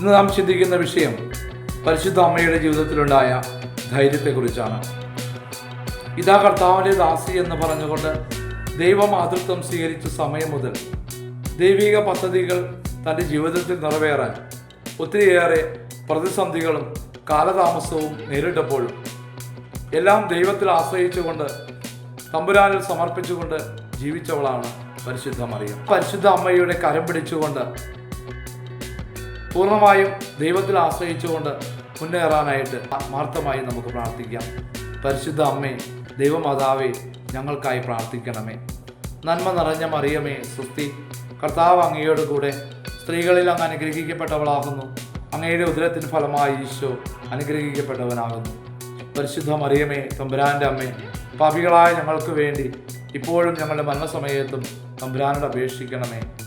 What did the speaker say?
നാം ചിന്തിക്കുന്ന വിഷയം പരിശുദ്ധ അമ്മയുടെ ജീവിതത്തിലുണ്ടായ ധൈര്യത്തെക്കുറിച്ചാണ്. ഇതാ കർത്താവിന്റെ ദാസി എന്ന് പറഞ്ഞുകൊണ്ട് ദൈവമാതൃത്വം സ്വീകരിച്ച സമയം മുതൽ ദൈവിക പദ്ധതികൾ തന്റെ ജീവിതത്തിൽ നിറവേറാൻ ഒത്തിരിയേറെ പ്രതിസന്ധികളും കാലതാമസവും നേരിട്ടപ്പോഴും എല്ലാം ദൈവത്തിൽ ആശ്രയിച്ചുകൊണ്ട് തമ്പുരാനിൽ സമർപ്പിച്ചുകൊണ്ട് ജീവിച്ചവളാണ് പരിശുദ്ധ മറിയം. പരിശുദ്ധ അമ്മയുടെ കരം പിടിച്ചുകൊണ്ട് പൂർണമായും ദൈവത്തിൽ ആശ്രയിച്ചുകൊണ്ട് മുന്നേറാനായിട്ട് ആത്മാർത്ഥമായി നമുക്ക് പ്രാർത്ഥിക്കാം. പരിശുദ്ധ അമ്മേ ദൈവമാതാവേ ഞങ്ങൾക്കായി പ്രാർത്ഥിക്കണമേ. നന്മ നിറഞ്ഞ മറിയമേ സുസ്തി കർത്താവ് അങ്ങയോട് കൂടെ സ്ത്രീകളിൽ അങ്ങ് അനുഗ്രഹിക്കപ്പെട്ടവളാകുന്നു. അങ്ങയുടെ ഉദരത്തിന് ഫലമായി ഈശോ അനുഗ്രഹിക്കപ്പെട്ടവനാകുന്നു. പരിശുദ്ധ മറിയമേ തമ്പുരാന്റെ അമ്മേ പാപികളായ ഞങ്ങൾക്ക് വേണ്ടി ഇപ്പോഴും ഞങ്ങളുടെ മരണസമയത്തും തമ്പുരാനോട് അപേക്ഷിക്കണമേ.